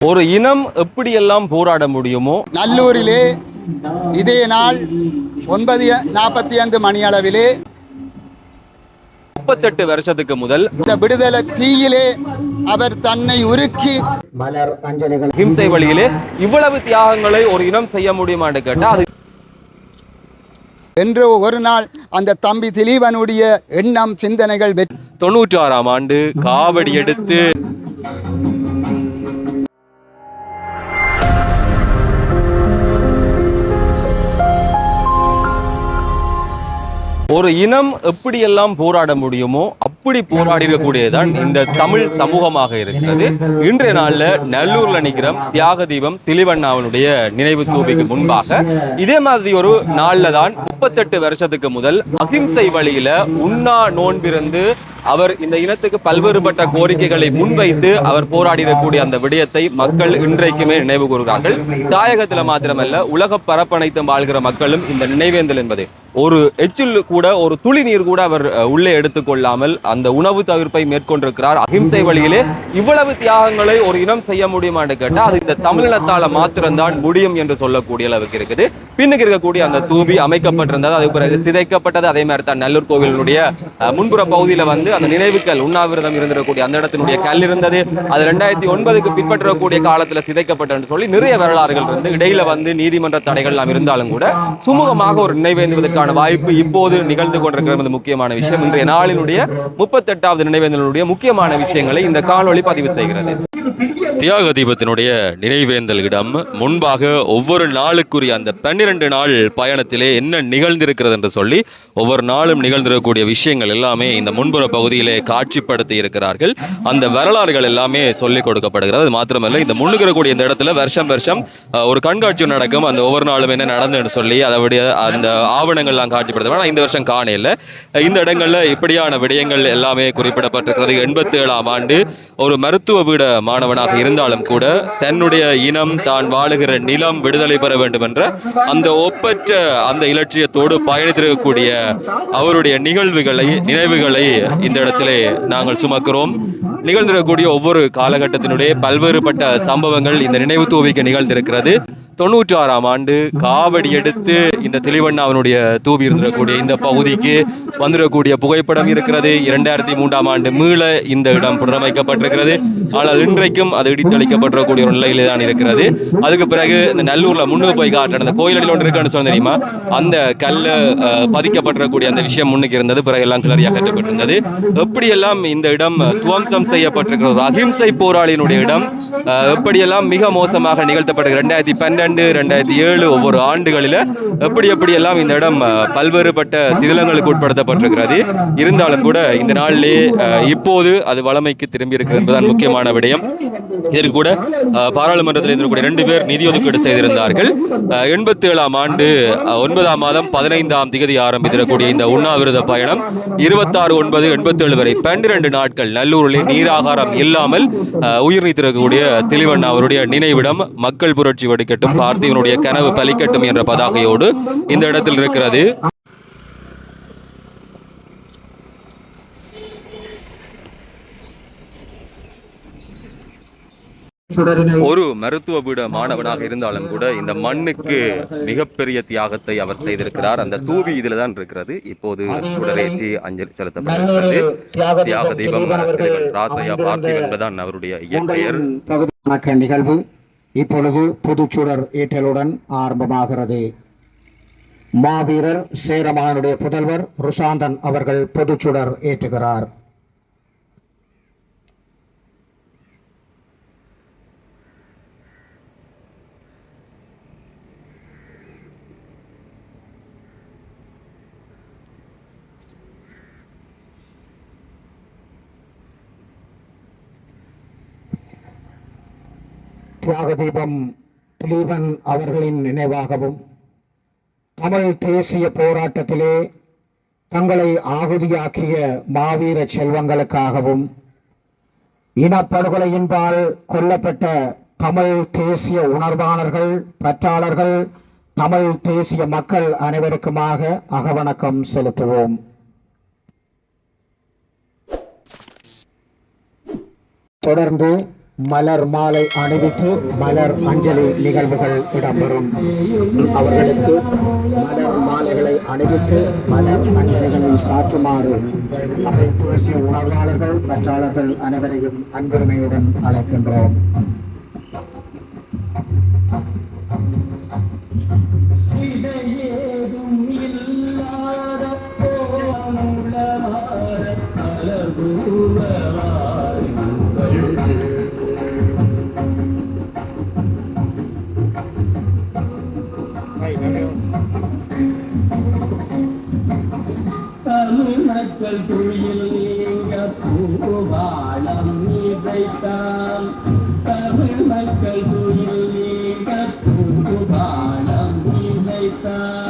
ஒரு இனம் எப்படியெல்லாம் போராட முடியுமோ நல்லூரிலே இதே நாள் ஒன்பது நாற்பத்தி ஐந்து மணி அளவிலே முப்பத்தெட்டு வருஷத்துக்கு முதல் இந்த விடுதலை தீயிலே அவர் தன்னை உருக்கி மலர் அஞ்சலிகள். ஹிம்சை வழியிலே இவ்வளவு தியாகங்களை ஒரு இனம் செய்ய முடியுமான்னு கேட்டா அது என்று ஒரு நாள் அந்த தம்பி திலீபனுடைய எண்ணம் சிந்தனைகள் வெற்றி தொண்ணூற்றி ஆறாம் ஆண்டு காவடி எடுத்து ஒரு இனம் எப்படியெல்லாம் போராட முடியுமோ அப்படி போராடிடக்கூடியதுதான் இந்த தமிழ் சமூகமாக இருக்கிறது இன்றைய நாளில் நல்லூர்ல நிற்கிற தியாக தீபம் திலிவண்ணாவனுடைய நினைவு தூபிக்கு முன்பாக இதே மாதிரி ஒரு நாளில் தான் முப்பத்தெட்டு வருஷத்துக்கு முதல் அகிம்சை வழியில உண்ணா நோன்பிருந்து அவர் இந்த இனத்துக்கு பல்வேறுபட்ட கோரிக்கைகளை முன்வைத்து அவர் போராடிடக்கூடிய அந்த விடயத்தை மக்கள் இன்றைக்குமே நினைவு கூறுகிறார்கள். தாயகத்தில் மாத்திரமல்ல உலக பரப்பனைத்து வாழ்கிற மக்களும் இந்த நினைவேந்தல் என்பது. ஒரு எச்சில் கூட ஒரு துளி நீர் கூட அவர் உள்ளே எடுத்துக்கொள்ளாமல் அந்த உணவு தவிர்ப்பை மேற்கொண்டிருக்கிறார். அகிம்சை வழியிலே இவ்வளவு தியாகங்களை ஒரு இனம் செய்ய முடியுமான்னு கேட்டால் அது இந்த தமிழினத்தால மாத்திரம்தான் முடியும் என்று சொல்லக்கூடிய அளவுக்கு இருக்குது. பின்னுக்கு இருக்கக்கூடிய அந்த தூபி அமைக்கப்பட்டிருந்தது அதுக்கு பிறகு சிதைக்கப்பட்டது. அதே மாதிரி தான் நல்லூர் கோவிலினுடைய முன்புற பகுதியில வந்து அந்த நினைவுக்கல் உண்ணாவிரதம் இருந்திருக்கக்கூடிய அந்த இடத்தினுடைய கல் இருந்தது. அது ரெண்டாயிரத்தி ஒன்பதுக்கு பின்பற்றக்கூடிய காலத்துல சிதைக்கப்பட்டன்னு சொல்லி நிறைய வரலாறுகள் இருந்து இடையில வந்து நீதிமன்ற தடைகள் எல்லாம் இருந்தாலும் கூட சுமூகமாக ஒரு நினைவேந்துவதற்கான வாய்ப்பு இப்போது நிகழ்ந்து கொண்டிருக்கிற முக்கியமான விஷயம். இன்றைய நாளினுடைய முப்பத்தெட்டாவது நினைவேந்தலுடைய முக்கியமான விஷயங்களை இந்த காணொளி பதிவு செய்கிறது. தியாக தீபத்தினுடைய நினைவேந்தல் இடம் முன்பாக ஒவ்வொரு நாளுக்குரிய அந்த பன்னிரண்டு நாள் பயணத்திலே என்ன நிகழ்ந்திருக்கிறது என்று சொல்லி ஒவ்வொரு நாளும் நிகழ்ந்திருக்கக்கூடிய விஷயங்கள் எல்லாமே இந்த முன்புற பகுதியிலே காட்சிப்படுத்தி இருக்கிறார்கள். அந்த வரலாறுகள் எல்லாமே சொல்லிக் கொடுக்கப்படுகிறது. அது மாத்திரமல்ல இந்த முன்னுக்கிறக்கூடிய இந்த இடத்துல வருஷம் வருஷம் ஒரு கண்காட்சி நடக்கும். அந்த ஒவ்வொரு நாளும் என்ன நடந்ததுன்னு சொல்லி அதோடைய அந்த ஆவணங்கள்லாம் காட்சிப்படுத்த ஆனால் இந்த வருஷம் காணையில் இந்த இடங்கள்ல இப்படியான விடயங்கள் எல்லாமே குறிப்பிடப்பட்டிருக்கிறது. எண்பத்தி ஏழாம் ஆண்டு ஒரு மருத்துவ வீட மாணவனாக இருந்தாலும் கூட தன்னுடைய இனம் தான் வாழுகிற நிலம் விடுதலை பெற வேண்டும் என்ற அந்த ஒப்பற்ற அந்த இலட்சியத்தோடு பயணித்திருக்கக்கூடிய அவருடைய நிகழ்வுகளை நினைவுகளை இந்த இடத்திலே நாங்கள் சுமக்கிறோம். நிகழ்ந்திருக்கக்கூடிய ஒவ்வொரு காலகட்டத்தினுடைய பல்வேறுபட்ட சம்பவங்கள் இந்த நினைவு தூவிக்கு நிகழ்ந்திருக்கிறது. தொண்ணூற்றி ஆறாம் ஆண்டு காவடி எடுத்து இந்த தெளிவண்ணாவனுடைய தூவி இருந்திருக்கக்கூடிய இந்த பகுதிக்கு வந்திருக்கக்கூடிய புகைப்படம் இருக்கிறது. இரண்டாயிரத்தி மூன்றாம் ஆண்டு மீள இந்த இடம் புனரமைக்கப்பட்டிருக்கிறது. ஆனால் இன்றைக்கும் அது இடித்தளிக்கப்பட்டிருக்கக்கூடிய ஒரு நிலையிலே தான் இருக்கிறது. அதுக்கு பிறகு இந்த நல்லூர்ல முன்னுக்கு போய் காட்டுற அந்த கோயிலடியில் ஒன்று இருக்குன்னு சொன்ன தெரியுமா? அந்த கல்ல அஹ், பதிக்கப்பட்டிருக்கக்கூடிய அந்த விஷயம் முன்னுக்கு இருந்தது. பிறகு எல்லாம் கிளறி அகற்றப்பட்டிருந்தது. எப்படியெல்லாம் இந்த இடம் துவம்சம் செய்யப்பட்டிருக்கிற ஒரு அகிம்சை போராளியினுடைய இடம் எப்படியெல்லாம் மிக மோசமாக நிகழ்த்தப்பட்டிருக்கு? ரெண்டாயிரத்தி பன்னெண்டு ரெண்டாயிரத்தி ஏழு ஒவ்வொரு ஆண்டுகளில் எப்படி எப்படி எல்லாம் இந்த இடம் பல்வேறுபட்ட சிதிலங்களுக்கு உட்படுத்தப்பட்டிருக்கிறது. இருந்தாலும் கூட இந்த நாளிலே இப்போது அது வளமைக்கு திரும்பி இருக்கிறது என்பதுதான் முக்கியமான விடயம். இதற்கு கூட பாராளுமன்றத்தில் இருக்கக்கூடிய ரெண்டு பேர் நிதி ஒதுக்கீடு செய்திருந்தார்கள். எண்பத்தி ஏழாம் ஆண்டு ஒன்பதாம் மாதம் பதினைந்தாம் திகதி ஆரம்பித்திருக்கக்கூடிய இந்த உண்ணாவிரத பயணம் இருபத்தாறு ஒன்பது எண்பத்தி ஏழு வரை பன்னிரண்டு நாட்கள் நல்லூரிலே நீராகாரம் இல்லாமல் உயிர் நீத்திருக்கக்கூடிய திலிவண்ணா அவருடைய நினைவிடம் மக்கள் புரட்சி வடிக்கட்டும் பார்த்திவனுடைய கனவு பலிக்கட்டும் என்ற பதாகையோடு இந்த இடத்தில் இருக்கிறது. ஒரு மருத்துவ பீட மாணவனாக இருந்தாலும் கூட இந்த மண்ணுக்கு மிகப்பெரிய தியாகத்தை அவர் செய்திருக்கிறார். அந்த தூவி இதுல தான் இருக்கிறது. இப்போது சுடரேற்றி அஞ்சலி செலுத்தப்பட்டிருக்கிறது. தியாக தீபம் ராசையா பார்த்திவன் என்பதான் அவருடைய இயற்பெயர். நிகழ்வு. இப்பொழுது புதுச்சுடர் ஏற்றலுடன் ஆரம்பமாகிறது. மாவீரர் சேரமானுடைய புதல்வர் ருசாந்தன் அவர்கள் பொதுச்சுடர் ஏற்றுகிறார். தியாக தீபம் திலீபன் அவர்களின் நினைவாகவும் தமிழ் தேசிய போராட்டத்திலே தங்களை ஆகுதியாக்கிய மாவீர செல்வங்களுக்காகவும் இனப்படுகொலையின்பால் கொல்லப்பட்ட தமிழ் தேசிய உணர்வாளர்கள் பற்றாளர்கள் தமிழ் தேசிய மக்கள் அனைவருக்குமாக அகவணக்கம் செலுத்துவோம். தொடர்ந்து மலர் மாலை அணிவித்து மலர் அஞ்சலி நிகழ்வுகள் இடம்பெறும். அவர்களுக்கு மலர் மாலைகளை அணிவித்து மலர் அஞ்சலிகளை சாற்றுமாறு அவை பேசிய உணர்வாளர்கள் பற்றாளர்கள் அனைவரையும் அன்புரிமையுடன் அழைக்கின்றோம். துயில் நீங்க பூவாளம் இதைத்தான் தமிழ் மக்கள் துயில் நீங்க பூவாளம் இதைத்தான்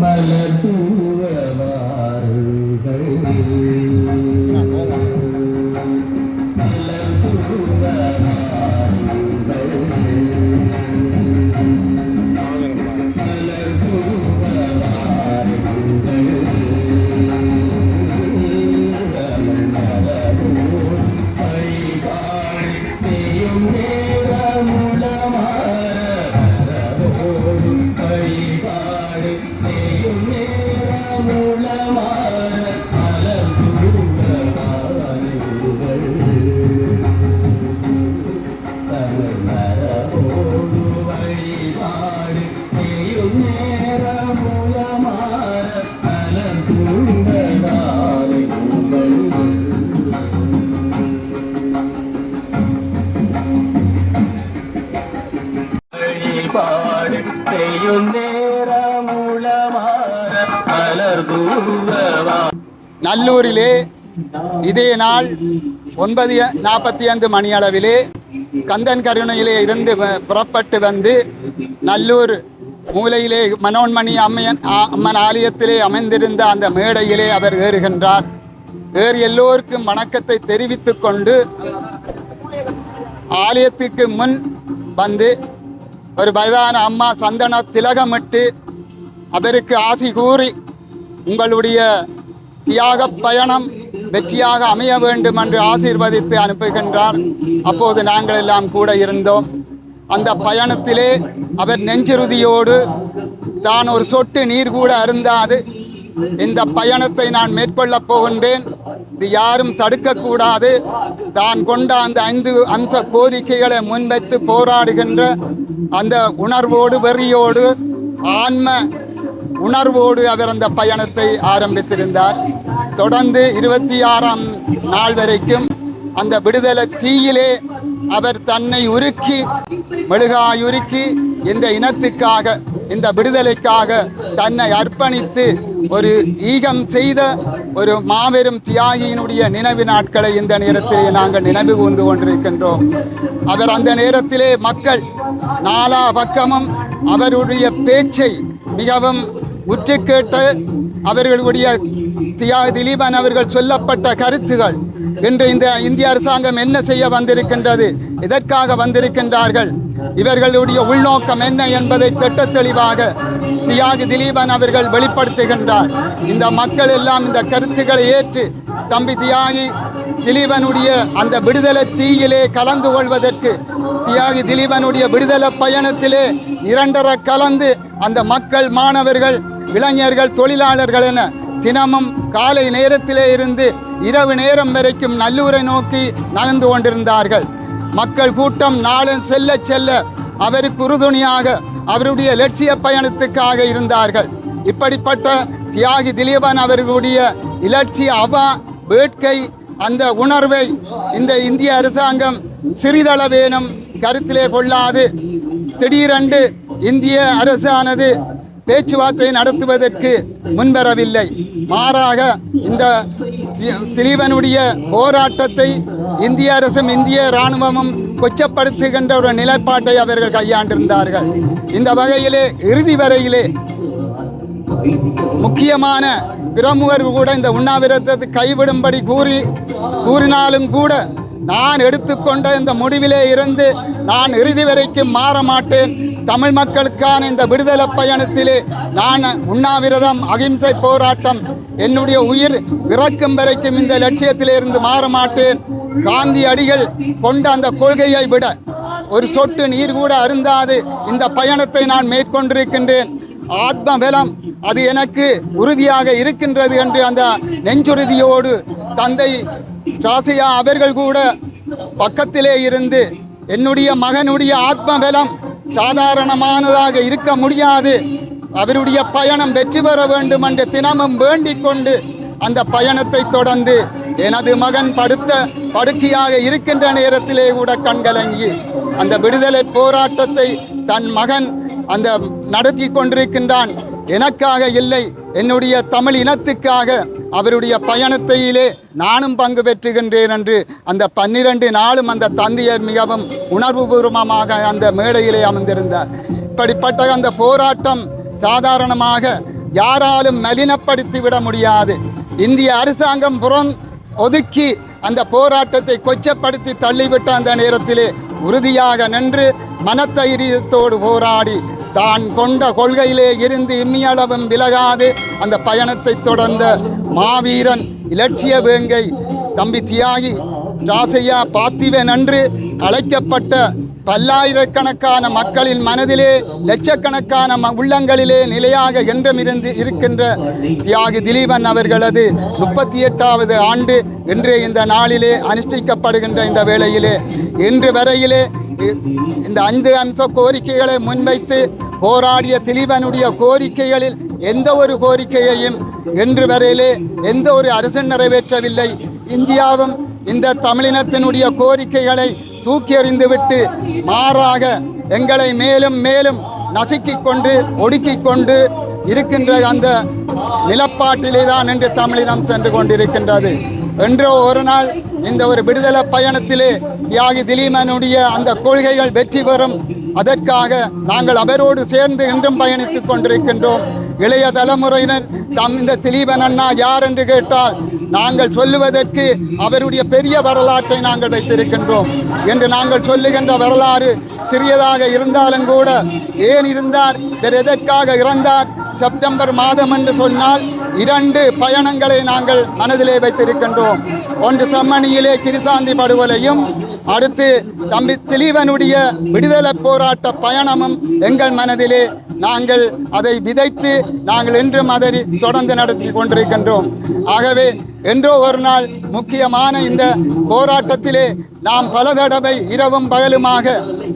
மலர் செய்யும் நல்லூரிலே இதே நாள் ஒன்பது நாற்பத்தி ஐந்து மணி அளவிலே கந்தன் கருணையிலே இருந்து புறப்பட்டு வந்து நல்லூர் மூலையிலே மனோன்மணி அம்மையன் அம்மன் ஆலயத்திலே அமைந்திருந்த அந்த மேடையிலே அவர் ஏறுகின்றார். வேறு எல்லோருக்கும் வணக்கத்தை தெரிவித்துக் கொண்டு ஆலயத்துக்கு முன் வந்து ஒரு வயதான அம்மா சந்தன திலகமிட்டு அவருக்கு ஆசி கூறி உங்களுடைய தியாக பயணம் வெற்றியாக அமைய வேண்டும் என்று ஆசீர்வதித்து அனுப்புகின்றார். அப்போது நாங்கள் எல்லாம் கூட இருந்தோம். அந்த பயணத்திலே அவர் நெஞ்சுறுதியோடு தான் ஒரு சொட்டு நீர் கூட அருந்தாது. இந்த பயணத்தை நான் மேற்கொள்ளப் போகின்றேன். இது யாரும் தடுக்கக்கூடாது. தான் கொண்ட அந்த ஐந்து அம்ச கோரிக்கைகளை முன்வைத்து போராடுகின்ற அந்த உணர்வோடு வெறியோடு ஆன்ம உணர்வோடு அவர் அந்த பயணத்தை ஆரம்பித்திருந்தார். தொடர்ந்து இருபத்தி ஆறாம் நாள் வரைக்கும் அந்த விடுதலை தீயிலே அவர் தன்னை உருக்கி மெழுகாயுருக்கி இந்த இனத்துக்காக இந்த விடுதலைக்காக தன்னை அர்ப்பணித்து ஒரு ஈகம் செய்த ஒரு மாபெரும் தியாகியினுடைய நினைவு நாட்களை இந்த நேரத்திலே நாங்கள் நினைவு கூர்ந்து கொண்டிருக்கின்றோம். அவர் அந்த நேரத்திலே மக்கள் நாலா பக்கமும் அவருடைய பேச்சை மிகவும் உற்று கேட்டு அவர்களுடைய தியாக திலீபன் அவர்கள் சொல்லப்பட்ட கருத்துகள் இன்று இந்த இந்திய அரசாங்கம் என்ன செய்ய வந்திருக்கின்றது எதற்காக வந்திருக்கின்றார்கள் இவர்களுடைய உள்நோக்கம் என்ன என்பதை திட்ட தெளிவாக தியாகி திலீபன் அவர்கள் வெளிப்படுத்துகின்றார். இந்த மக்கள் எல்லாம் இந்த கருத்துக்களை ஏற்று தம்பி தியாகி திலீபனுடைய அந்த விடுதலை தீயிலே கலந்து கொள்வதற்கு தியாகி திலீபனுடைய விடுதலை பயணத்திலே இரண்டர கலந்து அந்த மக்கள் மாணவர்கள் இளைஞர்கள் தொழிலாளர்கள் என தினமும் காலை நேரத்திலே இருந்து இரவு நேரம் வரைக்கும் நல்லூரை நோக்கி நகர்ந்து கொண்டிருந்தார்கள். மக்கள் கூட்டம் நாளும் செல்ல செல்ல அவருக்கு உறுதுணையாக அவருடைய லட்சிய பயணத்துக்காக இருந்தார்கள். இப்படிப்பட்ட தியாகி திலீபன் அவர்களுடைய இலட்சிய அவா வேட்கை அந்த உணர்வை இந்த இந்திய அரசாங்கம் சிறிதளவேனும் கருத்திலே கொள்ளாது. திடீரென்று இந்திய அரசானது பேச்சுவார்த்தை நடத்துவதற்கு முன்வரவில்லை. மாறாக இந்த தி- திலீபனுடைய போராட்டத்தை இந்திய அரசும் இந்திய இராணுவமும் கொச்சப்படுத்துகின்ற ஒரு நிலைப்பாட்டை அவர்கள் கையாண்டிருந்தார்கள். இந்த வகையிலே இறுதி வரையிலே முக்கியமான பிரமுகர்கள் கூட இந்த உண்ணாவிரதத்தை கைவிடும்படி கூறி கூறினாலும் கூட நான் எடுத்துக்கொண்ட இந்த முடிவிலே இருந்து நான் இறுதி வரைக்கும் மாற மாட்டேன். தமிழ் மக்களுக்கான இந்த விடுதலை பயணத்திலே நான் உண்ணாவிரதம் அகிம்சை போராட்டம் என்னுடைய உயிர் இறக்கும் வரைக்கும் இந்த லட்சியத்திலிருந்து மாற மாட்டேன். காந்தி அடிகள் கொண்ட அந்த கொள்கையை விட ஒரு சொட்டு நீர் கூட அருந்தாது இந்த பயணத்தை நான் மேற்கொண்டிருக்கின்றேன். ஆத்ம பலம் அது எனக்கு உறுதியாக இருக்கின்றது என்று அந்த நெஞ்சுறுதியோடு தந்தை ஸ்ராசியா அவர்கள் கூட பக்கத்திலே இருந்து என்னுடைய மகனுடைய ஆத்ம பலம் சாதாரணமானதாக இருக்க முடியாது. அவருடைய பயணம் வெற்றி பெற வேண்டும் என்று தினமும் வேண்டிக் கொண்டு அந்த பயணத்தை தொடர்ந்து எனது மகன் படுத்த படுக்கையாக இருக்கின்ற நேரத்திலே கூட கண்கலங்கி அந்த விடுதலை போராட்டத்தை தன் மகன் அந்த நடத்தி கொண்டிருக்கின்றான். எனக்காக இல்லை என்னுடைய தமிழ் இனத்துக்காக அவருடைய பயணத்தையிலே நானும் பங்கு பெற்றுகின்றேன் என்று அந்த பன்னிரண்டு நாளும் அந்த தந்தையர் மிகவும் உணர்வுபூர்வமாக அந்த மேடையிலே அமர்ந்திருந்தார். இப்படிப்பட்ட அந்த போராட்டம் சாதாரணமாக யாராலும் மலினப்படுத்தி விட முடியாது. இந்திய அரசாங்கம் புறம் ஒதுக்கி அந்த போராட்டத்தை கொச்சப்படுத்தி தள்ளிவிட்ட அந்த நேரத்திலே உறுதியாக நின்று மனத்தைரியத்தோடு போராடி தான் கொண்ட கொள்கையிலே இருந்து இம்மியளவும் விலகாது. அந்த பயணத்தை தொடர்ந்த மாவீரன் இலட்சிய வேங்கை தம்பி தியாகி ராசையா பார்த்திபன் என்று அழைக்கப்பட்ட பல்லாயிரக்கணக்கான மக்களின் மனதிலே லட்சக்கணக்கான ம- உள்ளங்களிலே நிலையாக என்றும் இருந்து இருக்கின்ற தியாகி திலீபன் அவர்களது முப்பத்தி எட்டாவது ஆண்டு என்று இந்த நாளிலே அனுஷ்டிக்கப்படுகின்ற இந்த வேளையிலே இன்று வரையிலே இ- இந்த ஐந்து அம்ச கோரிக்கைகளை முன்வைத்து போராடிய திலீபனுடைய கோரிக்கைகளில் எந்த ஒரு கோரிக்கையையும் இன்று வரையிலே எந்த ஒரு அரசு நிறைவேற்றவில்லை. இந்தியாவும் இந்த தமிழினத்தினுடைய கோரிக்கைகளை தூக்கி எறிந்துவிட்டு மாறாக எங்களை மேலும் மேலும் நசுக்கிக் கொண்டு ஒடுக்கிக் கொண்டு இருக்கின்ற அந்த நிலப்பாட்டிலே தான் என்று தமிழினம் சென்று கொண்டிருக்கின்றது. என்றோ ஒரு நாள் இந்த ஒரு விடுதலை பயணத்திலே தியாகி திலீமனுடைய அந்த கொள்கைகள் வெற்றி பெறும். அதற்காக நாங்கள் அவரோடு சேர்ந்து இன்றும் பயணித்துக் கொண்டிருக்கின்றோம். இளைய தலைமுறையினர் தம் இந்த திலீபன் அண்ணா யார் என்று கேட்டால் நாங்கள் சொல்லுவதற்கு அவருடைய பெரிய வரலாற்றை நாங்கள் வைத்திருக்கின்றோம். என்று நாங்கள் சொல்லுகின்ற வரலாறு சிறியதாக இருந்தாலும் கூட ஏன் இருந்தார் வேறு எதற்காக இறந்தார் செப்டம்பர் மாதம் என்று சொன்னால் இரண்டு பயணங்களை நாங்கள் மனதிலே வைத்திருக்கின்றோம். ஒன்று செம்மணியிலே கிரிசாந்தி படுகொலையும் அடுத்து தம்பி திலீவனுடைய விடுதலை போராட்ட பயணமும் எங்கள் மனதிலே நாங்கள் அதை விதைத்து நாங்கள் இன்றும் அதை தொடர்ந்து நடத்தி கொண்டிருக்கின்றோம். ஆகவே என்றோ ஒரு நாள் முக்கியமான இந்த போராட்டத்திலே நாம் பல தடவை இரவும் பகலுமாக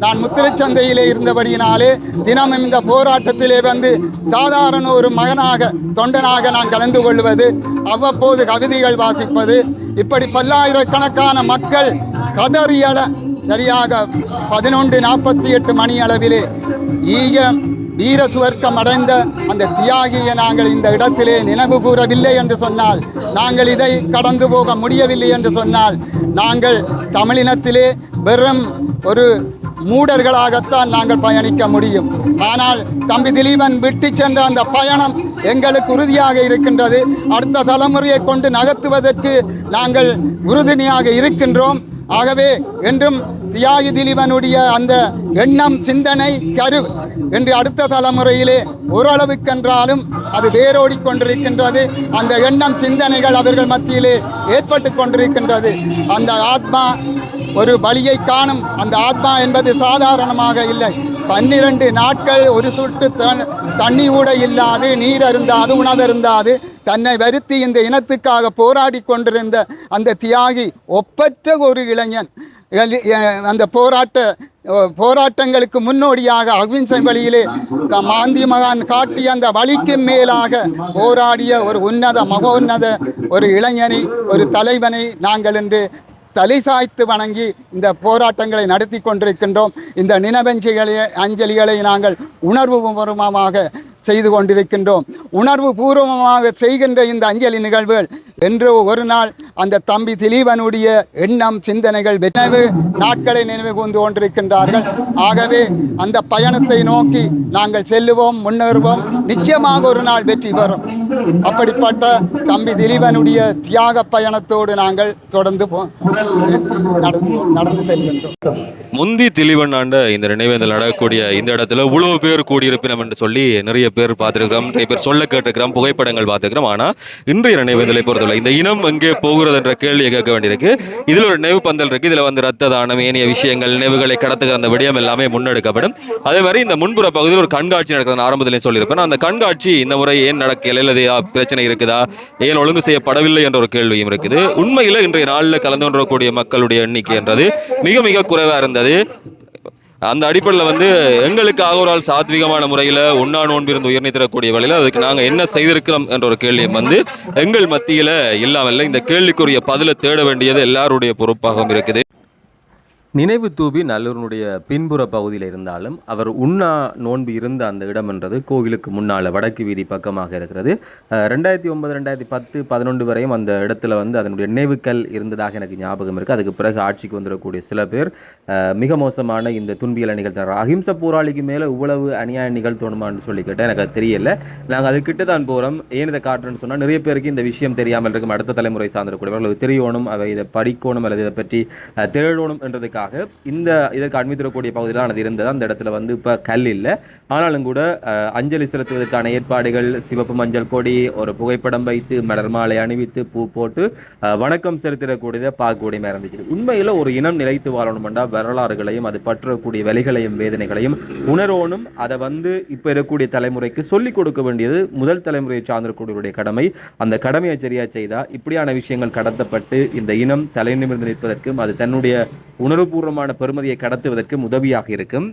நான் முத்திரைச்சந்தையிலே இருந்தபடியினாலே தினமும் இந்த போராட்டத்திலே வந்து சாதாரண ஒரு மகனாக தொண்டனாக நான் கலந்து கொள்வது அவ்வப்போது கவிதைகள் வாசிப்பது. இப்படி பல்லாயிரக்கணக்கான மக்கள் கதறியல சரியாக பதினொன்று நாற்பத்தி எட்டு மணி அளவிலே ஈக வீர சுவர்க்கம் அடைந்த அந்த தியாகியை நாங்கள் இந்த இடத்திலே நினைவு கூறவில்லை என்று சொன்னால் நாங்கள் இதை கடந்து போக முடியவில்லை என்று சொன்னால் நாங்கள் தமிழினத்திலே வெறும் ஒரு மூடர்களாகத்தான் நாங்கள் பயணிக்க முடியும். ஆனால் தம்பி திலீபன் விட்டு சென்ற அந்த பயணம் எங்களுக்கு உறுதியாக இருக்கின்றது. அடுத்த தலைமுறையை கொண்டு நகர்த்துவதற்கு நாங்கள் உறுதுணையாக இருக்கின்றோம். ஆகவே என்றும் தியாகி திலீபனுடைய அந்த எண்ணம் சிந்தனை கரு என்று அடுத்த தலைமுறையிலே ஓரளவுக்கென்றாலும் அது வேரோடி கொண்டிருக்கின்றது அந்த எண்ணம் சிந்தனைகள் அவர்கள் மத்தியிலே ஏற்பட்டு கொண்டிருக்கின்றது. அந்த ஆத்மா ஒரு பலியை காணும் அந்த ஆத்மா என்பது சாதாரணமாக இல்லை. பன்னிரண்டு நாட்கள் ஒரு சுட்டு த- தண்ணி கூட இல்லாது நீர் அருந்தாது உணவு அருந்தாது தன்னை வருத்தி இந்த இனத்துக்காக போராடி கொண்டிருந்த அந்த தியாகி ஒப்பற்ற ஒரு இளைஞன். அந்த போராட்ட போராட்டங்களுக்கு முன்னோடியாக அகிம்சை வழியிலே மாந்தி மகான் காட்டிய அந்த வழிக்கு மேலாக போராடிய ஒரு உன்னத மகோன்னத ஒரு இளைஞனை ஒரு தலைவனை நாங்கள் இன்று தலை சாய்த்து வணங்கி இந்த போராட்டங்களை நடத்தி கொண்டிருக்கின்றோம். இந்த நினைவஞ்சலிகளை அஞ்சலிகளை நாங்கள் உணர்வுபூர்வமாக செய்து கொண்டிருக்கின்றோம். உணர்வு பூர்வமாக செய்கின்ற இந்த அஞ்சலி நிகழ்வுகள் என்று ஒரு நாள் அந்த தம்பி திலீபனுடைய எண்ணம் சிந்தனைகள் நினைவு நாட்களை நினைவு கூர்ந்து கொண்டிருக்கின்றார்கள். ஆகவே அந்த பயணத்தை நோக்கி நாங்கள் செல்லுவோம் முன்னேறுவோம். நிச்சயமாக ஒரு நாள் வெற்றி பெறும். அப்படிப்பட்ட தம்பி திலீபனுடைய தியாக பயணத்தோடு நாங்கள் தொடர்ந்து நடந்து நடந்து செல்கின்றோம். முந்தி திலீபன் ஆண்ட இந்த நினைவேந்தல் நடக்கக்கூடிய இந்த இடத்துல இவ்வளவு பேர் கூடியிருப்பினம் என்று சொல்லி நிறைய பேர் பார்த்துருக்கிறோம் நிறைய பேர் சொல்ல கேட்டிருக்கிறோம் புகைப்படங்கள் பார்த்துக்கிறோம் ஆனால் இன்றைய நினைவேந்தலை பொறுத்தவரை இந்த இனம் எங்கே போகிறது என்ற கேள்வியை கேட்க வேண்டியிருக்கு. இதில் ஒரு நினைவு பந்தல் இருக்கு. இதில் வந்து ரத்த தானம் ஏனைய விஷயங்கள் நினைவுகளை கடத்துகிற அந்த விடயம் எல்லாமே முன்னெடுக்கப்படும். அதே மாதிரி இந்த முன்புற பகுதியில் ஒரு கண்காட்சி நடக்கிறது நான் ஆரம்பத்திலே சொல்லியிருப்பேன். அந்த கண்காட்சி இந்த முறை ஏன் நடக்கல? அல்லது பிரச்சனை இருக்குதா? ஏன் ஒழுங்கு செய்யப்படவில்லை என்ற ஒரு கேள்வியும் இருக்குது. உண்மையில் இன்றைய நாளில் கலந்து கொண்டிருக்கக்கூடிய மக்களுடைய எண்ணிக்கை என்றது மிக மிக குறைவாக இருந்தது. அந்த அடிப்படையில் வந்து எங்களுக்காக ஒரு ஆள் சாத்விகமான முறையில் உண்ணா நோன்பிருந்து உயர்நீ தரக்கூடிய வழியில் அதுக்கு நாங்கள் என்ன செய்திருக்கிறோம் என்ற ஒரு கேள்வியும் வந்து எங்கள் மத்தியில் இல்லாமல் இந்த கேள்விக்குரிய பதிலை தேட வேண்டியது எல்லாருடைய பொறுப்பாகவும் இருக்குது. நினைவு தூபி நல்லூரினுடைய பின்புற பகுதியில் இருந்தாலும் அவர் உண்ணா நோன்பு இருந்த அந்த இடம் என்றது கோவிலுக்கு முன்னால் வடக்கு வீதி பக்கமாக இருக்கிறது. ரெண்டாயிரத்தி ஒன்பது ரெண்டாயிரத்தி பத்து பதினொன்று வரையும் அந்த இடத்துல வந்து அதனுடைய நினைவுக்கல் இருந்ததாக எனக்கு ஞாபகம் இருக்குது அதுக்கு பிறகு ஆட்சிக்கு வந்துடக்கூடிய சில பேர் மிக மோசமான இந்த துன்பியலை நிகழ்த்தார் அஹிம்ச போராளிக்கு மேலே இவ்வளவு அநியாய நிகழ்த்தணுமான்னு சொல்லி கேட்டால் எனக்கு அது தெரியல. நாங்கள் அது கிட்ட தான் போகிறோம் ஏன் இதை காட்டுறேன்னு சொன்னால் நிறைய பேருக்கு இந்த விஷயம் தெரியாமல் இருக்கும். அடுத்த தலைமுறை சார்ந்திருக்கூடியவர்கள் தெரியணும் அவை இதை படிக்கணும் அல்லது இதை பற்றி அஹ், தேடணும் காரணத்துக்காக இந்த இதற்கு அண்மித்திரக்கூடிய பகுதியில் அது இருந்தது. அந்த இடத்துல வந்து இப்போ கல் இல்லை. ஆனாலும் கூட அஞ்சலி செலுத்துவதற்கான ஏற்பாடுகள் சிவப்பு மஞ்சள் கொடி ஒரு புகைப்படம் வைத்து மலர் மாலை அணிவித்து பூ போட்டு வணக்கம் செலுத்திடக்கூடியதை பார்க்கக்கூடிய இருந்துச்சு. உண்மையில் ஒரு இனம் நிலைத்து வாழணும்டா வரலாறுகளையும் அது பற்றக்கூடிய வழிகளையும் வேதனைகளையும் உணரோனும் அதை வந்து இப்போ இருக்கக்கூடிய தலைமுறைக்கு சொல்லிக் கொடுக்க வேண்டியது முதல் தலைமுறையை சார்ந்திருக்கக்கூடியவருடைய கடமை. அந்த கடமையை சரியா செய்தால் இப்படியான விஷயங்கள் கடத்தப்பட்டு இந்த இனம் தலைநிமிர்ந்து நிற்பதற்கும் அது தன்னுடைய உணர்வு உணர்வுபூர்வமான பெருமதியை கடத்துவதற்கும் உதவியாக இருக்கும்.